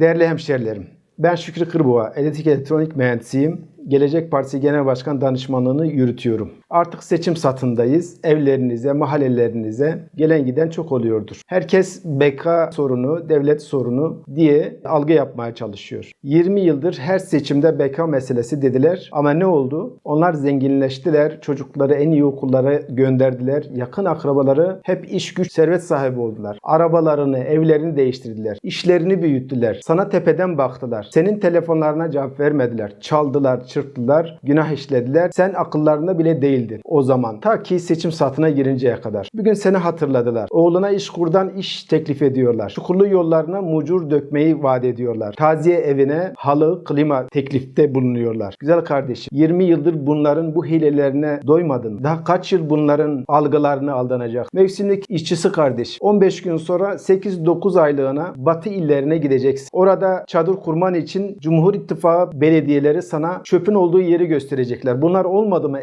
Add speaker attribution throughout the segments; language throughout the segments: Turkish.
Speaker 1: Değerli hemşerilerim, ben Şükrü Kırboğa, elektrik elektronik mühendisiyim. Gelecek Partisi Genel Başkan Danışmanlığını yürütüyorum. Artık seçim satındayız. Evlerinize, mahallelerinize gelen giden çok oluyordur. Herkes BK sorunu, devlet sorunu diye algı yapmaya çalışıyor. 20 yıldır her seçimde BK meselesi dediler ama ne oldu? Onlar zenginleştiler, çocukları en iyi okullara gönderdiler. Yakın akrabaları hep iş güç, servet sahibi oldular. Arabalarını, evlerini değiştirdiler. İşlerini büyüttüler. Sana tepeden baktılar. Senin telefonlarına cevap vermediler. Çaldılar, çırptılar, günah işlediler. Sen akıllarında bile değildin o zaman. Ta ki seçim saatine girinceye kadar. Bugün seni hatırladılar. Oğluna iş kurdan iş teklif ediyorlar. Çukurlu yollarına mucur dökmeyi vaat ediyorlar. Taziye evine halı, klima teklifte bulunuyorlar. Güzel kardeşim 20 yıldır bunların bu hilelerine doymadın. Daha kaç yıl bunların algılarını aldanacak. Mevsimlik işçisi kardeş. 15 gün sonra 8-9 aylığına batı illerine gideceksin. Orada çadır kurman için Cumhur İttifakı belediyeleri sana çöpün olduğu yeri gösterecekler. Bunlar olmadı mı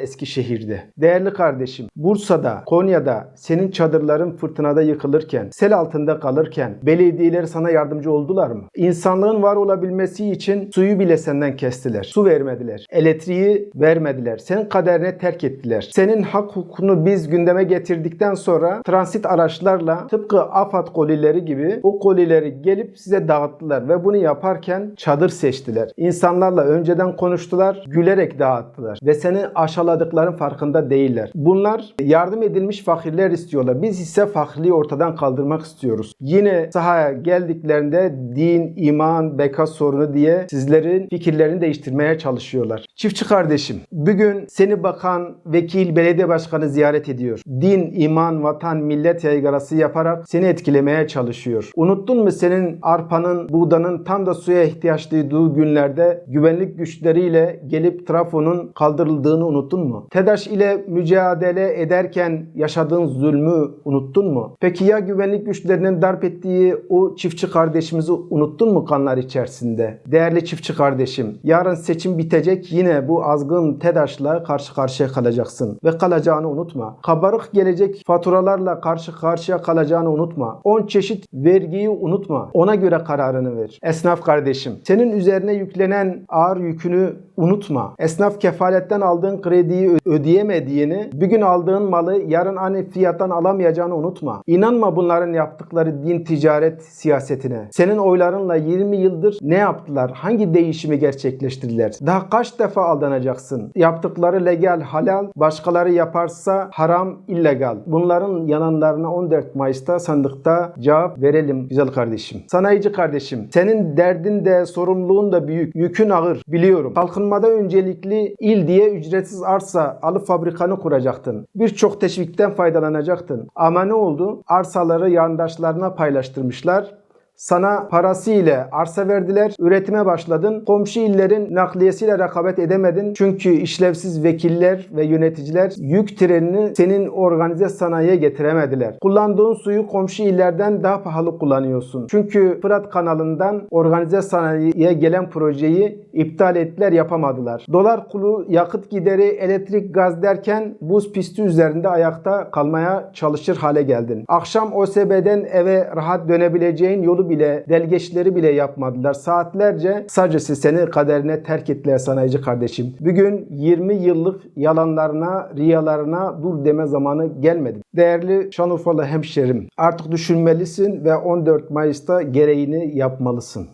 Speaker 1: Eskişehir'de? Değerli kardeşim, Bursa'da, Konya'da senin çadırların fırtınada yıkılırken, sel altında kalırken belediyeler sana yardımcı oldular mı? İnsanlığın var olabilmesi için suyu bile senden kestiler. Su vermediler. Elektriği vermediler. Senin kaderine terk ettiler. Senin hak hukukunu biz gündeme getirdikten sonra transit araçlarla tıpkı AFAD kolileri gibi o kolileri gelip size dağıttılar ve bunu yaparken çadır seçtiler. İnsanlarla önceden konuştular, gülerek dağıttılar ve seni aşağıladıkların farkında değiller. Bunlar yardım edilmiş fakirler istiyorlar. Biz ise fakirliği ortadan kaldırmak istiyoruz. Yine sahaya geldiklerinde din, iman, beka sorunu diye sizlerin fikirlerini değiştirmeye çalışıyorlar. Çiftçi kardeşim, bugün seni bakan, vekil, belediye başkanı ziyaret ediyor. Din, iman, vatan, millet yaygarası yaparak seni etkilemeye çalışıyor. Unuttun mu senin arpanın, buğdanın tam da suya ihtiyaç duyduğu günlerde güvenlik güçleriyle gelip trafonun kaldırıldığını unuttun mu? TEDAŞ ile mücadele ederken yaşadığın zulmü unuttun mu? Peki ya güvenlik güçlerinin darp ettiği o çiftçi kardeşimizi unuttun mu kanlar içerisinde? Değerli çiftçi kardeşim, yarın seçim bitecek yine bu azgın TEDAŞ'la karşı karşıya kalacaksın ve kalacağını unutma. Kabarık gelecek faturalarla karşı karşıya kalacağını unutma. 10 çeşit vergiyi unutma. Ona göre kararını ver. Esnaf kardeşim, senin üzerine yüklenen ağır yükünü unutma. Esnaf kefaletten aldığın krediyi ödeyemediğini, bugün aldığın malı yarın aynı fiyattan alamayacağını unutma. İnanma bunların yaptıkları din ticaret siyasetine. Senin oylarınla 20 yıldır ne yaptılar? Hangi değişimi gerçekleştirdiler? Daha kaç defa aldanacaksın? Yaptıkları legal, halal, başkaları yaparsa haram, illegal. Bunların yananlarına 14 Mayıs'ta sandıkta cevap verelim güzel kardeşim. Sanayici kardeşim, senin derdin de sorumluluğun da büyük, yükün ağır biliyorum. Kalkınmada öncelikli il diye ücretsiz arsa alıp fabrikanı kuracaktın. Birçok teşvikten faydalanacaktın. Ama ne oldu? Arsaları yandaşlarına paylaştırmışlar. Sana parası ile arsa verdiler, üretime başladın. Komşu illerin nakliyesiyle rekabet edemedin. Çünkü işlevsiz vekiller ve yöneticiler yük trenini senin organize sanayiye getiremediler. Kullandığın suyu komşu illerden daha pahalı kullanıyorsun. Çünkü Fırat kanalından organize sanayiye gelen projeyi iptal ettiler, yapamadılar. Dolar kulu, yakıt gideri, elektrik, gaz derken buz pisti üzerinde ayakta kalmaya çalışır hale geldin. Akşam OSB'den eve rahat dönebileceğin yolu bile, delgeçleri bile yapmadılar. Saatlerce sadece seni kaderine terk ettiler sanayici kardeşim. Bugün 20 yıllık yalanlarına, riyalarına dur deme zamanı gelmedi. Değerli Şanlıurfalı hemşerim, artık düşünmelisin ve 14 Mayıs'ta gereğini yapmalısın.